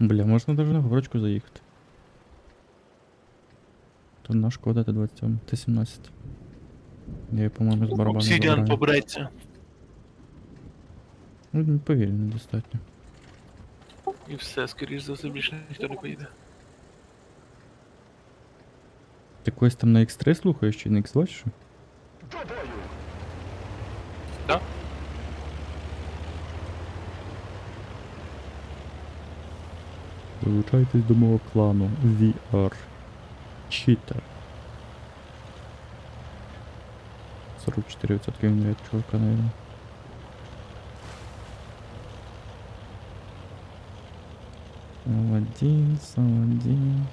Бля, можна даже на горочку заїхати. То наш шкода Т-27, Т-17. Я її, по-моєму, з барабану Обсидіан забираю. побереться. Ну, він повільний достатньо. І все, скоріш за все, більше ніхто не поїде. Ти когось там на X3 слухаєш чи на X2 чи що? Долучайтесь до мого клану VR. Cheater. 44% він ряд чувака, наверное. Саладин, Саладин.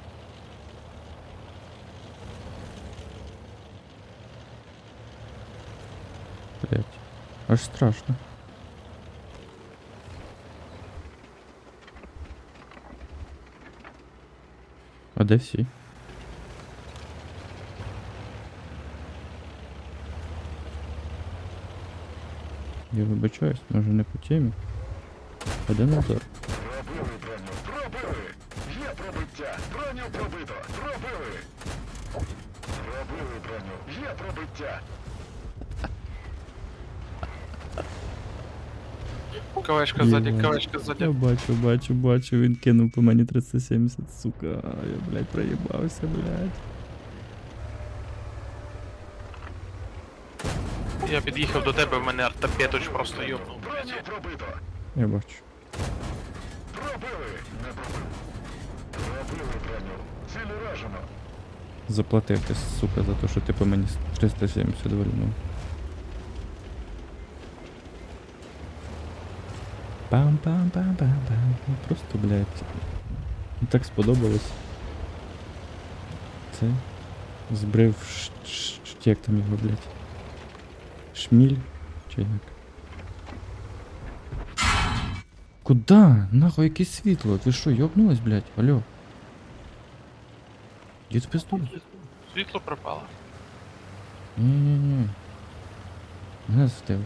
Блять, аж страшно. Де всі? Я вибачаюсь, може не по темі. А де Назар? Пробили броню, пробили! Є пробиття! Броню пробито! Пробили! Пробили броню, є пробиття! Кавешка ззаді, кавешка ззаді. Я бачу, бачу, бачу, він кинув по мені 370, сука. Я, блядь, проїбався, блядь. Я під'їхав до тебе, в мене артопеточ просто йобнув, блядь. пробито! Я бачу. Пробили! Не пробив! Пробили броню! Ціль уражено! Заплатив ти, сука, за те, що ти по мені 370 вальнув. Пам-пам-пам-пам-пам. Ну, Просто, блядь. Так сподобалось. Це. Збрив ш- ш- ш- як там його, блядь. Шміль? Чи як? Куда? Нахуй яке світло? Ви що, йобнулись, блядь? Алло? Дід в пизду? Світло пропало. Ні-ні-ні. Мене застив.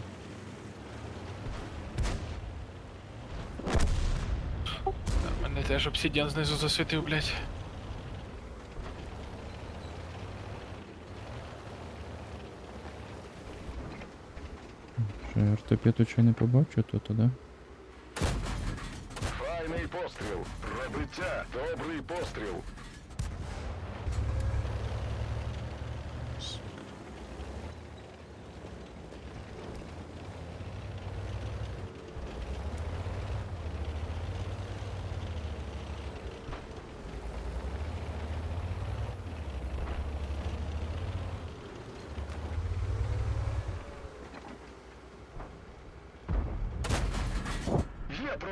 Мене теж обсидіан знизу засвітив, блядь. Що я ортопеду чи не побачу, то тоді. Файний постріл! Пробиття! Добрий постріл!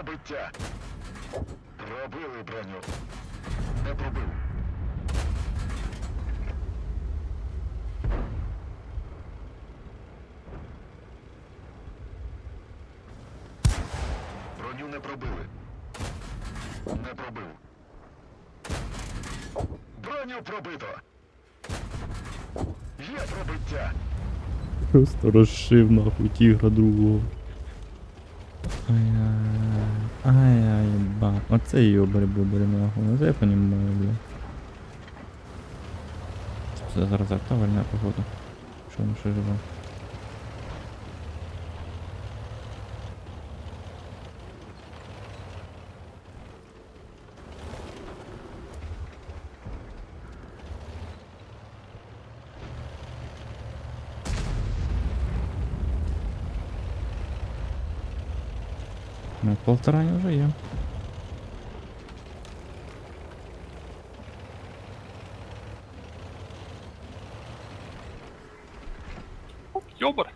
Пробиття! Пробили броню! Не пробив! Броню не пробили. Не пробив. Броню пробито. Є пробиття. Просто розшив нахуй тігра другого. Ай-яй. Ай-яй, ба. Оце йобарь бобарі нахуй. Оце я понімаю, бля. Це зараз актуальна погода. Що ми ще живе? Ну, полтора вже є. Йобар.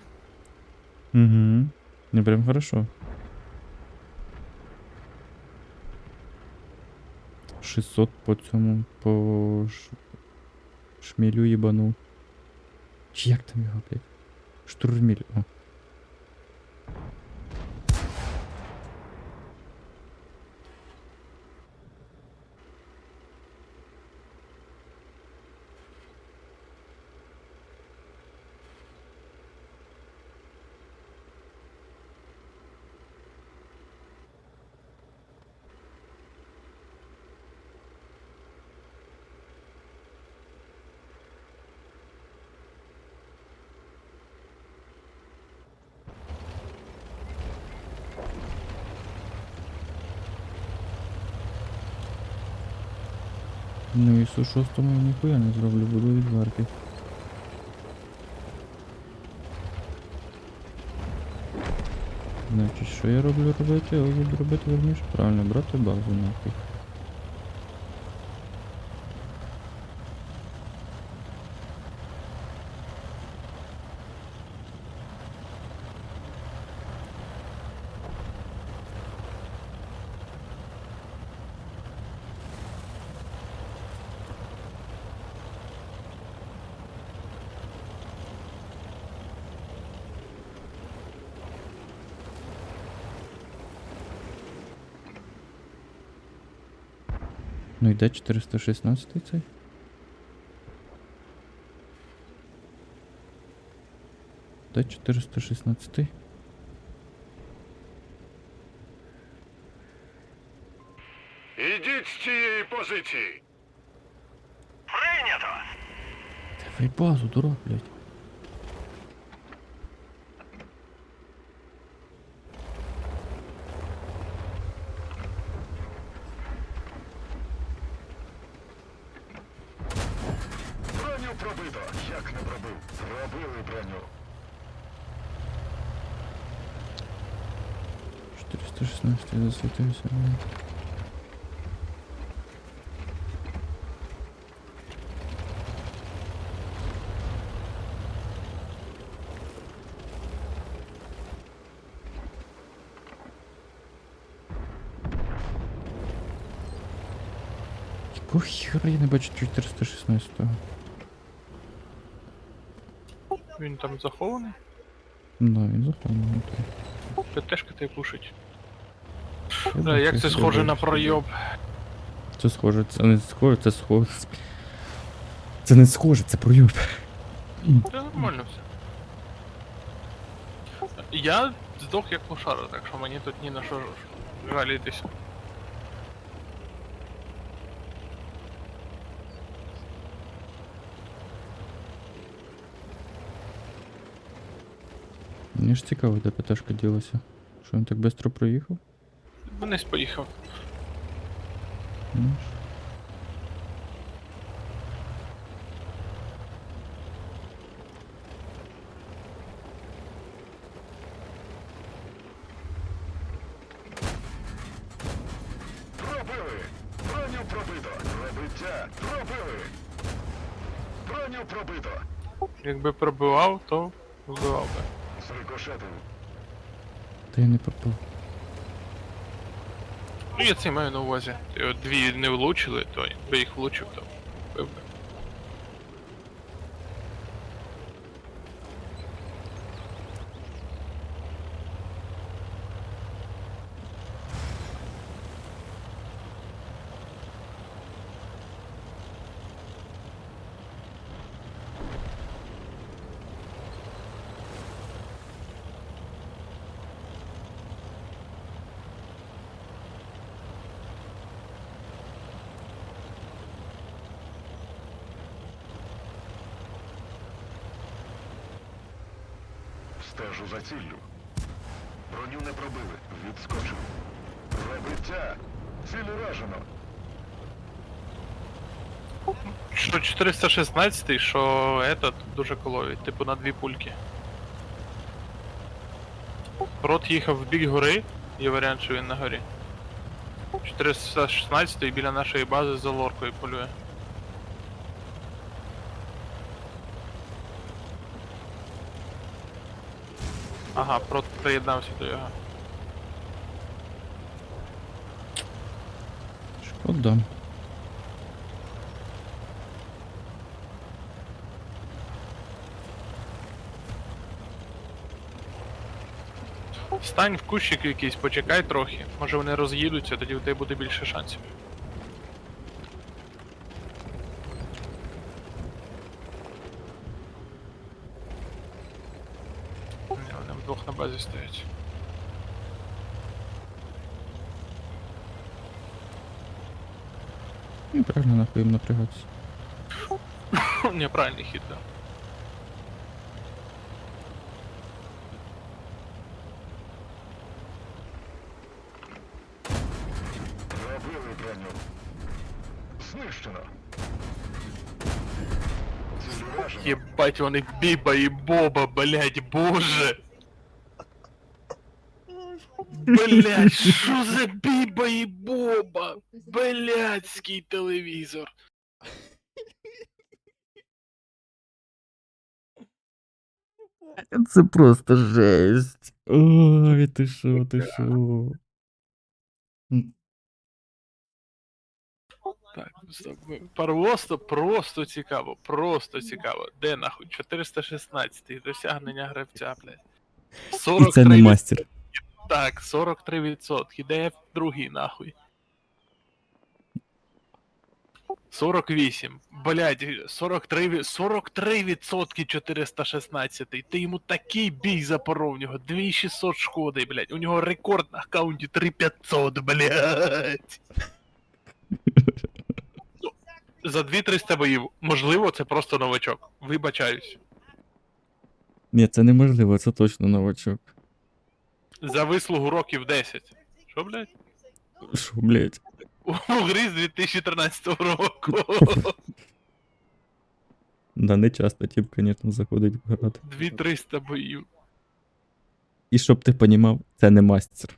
Угу. Не прям хорошо. 600 по цьому по ш... шмілю їбанув. Чи як там його, блядь? Штурміль. О. Ну і су шостому я ніхуя не зроблю, буду відварки. Значить, що я роблю робити? Я буду робити верніше. Правильно, брати базу нахуй. Ну йде 416 цей. Де 416? Ідіть з цієї позиції. Прийнято! Давай базу, дурак, блядь. Броню пробито. Як не пробив? Пробили броню. 416 я засвітився. Якого хера я не бачу 416-го? Він там захований. Да, він захований. ПТшка тебе пушить. Бачу, як це схоже на пройоб. Це схоже, це не схоже, це схоже. Це не схоже, це пройоб. Та нормально все. Я здох як лошара, так що мені тут ні на що жалітися. Мені ж цікаво, де ПТшка ділася. Що він так швидко проїхав? Вниз поїхав. Пробили. Броню пробито. Пробиття. Пробили. Броню пробито. Якби пробивав, то вбивав би. Та я не попав. Ну я це маю на увазі. Ти от дві не влучили, то якби їх влучив, то вбив би. Стежу за ціллю. Броню не пробили. Відскочив. Пробиття. Ціль уражено. Що 416, що этот дуже коловий, типу на дві пульки. Рот їхав в бік гори, є варіант, що він на горі. 416 біля нашої бази за лоркою полює. Ага, прот приєднався до його. Шкода. Стань в кущик якийсь, почекай трохи. Може вони роз'їдуться, тоді в тебе буде більше шансів. Ні, вони вдвох на базі стоять. Ну, правильно, нахуй їм напрягатися. Неправильний хід, да. Пробили броню. Знищено. Вражено. Єбать, вони біба і боба, блять, боже. Блять, що за біба і боба? Блядський телевізор. Це просто жесть. Ой, ти що, ти що. Так, стоп. Просто, просто цікаво, просто цікаво. Де нахуй? 416 досягнення гравця, блядь. І 43 це не мастер. Так, 43%. Де другий нахуй? 48. Блядь, 43, 43% 416. Ти йому такий бій запоров, у нього 2600 шкоди, блядь. У нього рекорд на аккаунті 3500, блядь. За 2-300 боїв. Можливо, це просто новачок. Вибачаюсь. Ні, це неможливо, це точно новачок. За вислугу років 10. Що, блядь? Що, блядь? У грі з 2013 року. Да, не часто тип, звісно, заходить в грати. 2300 боїв. І щоб ти понімав, це не мастер.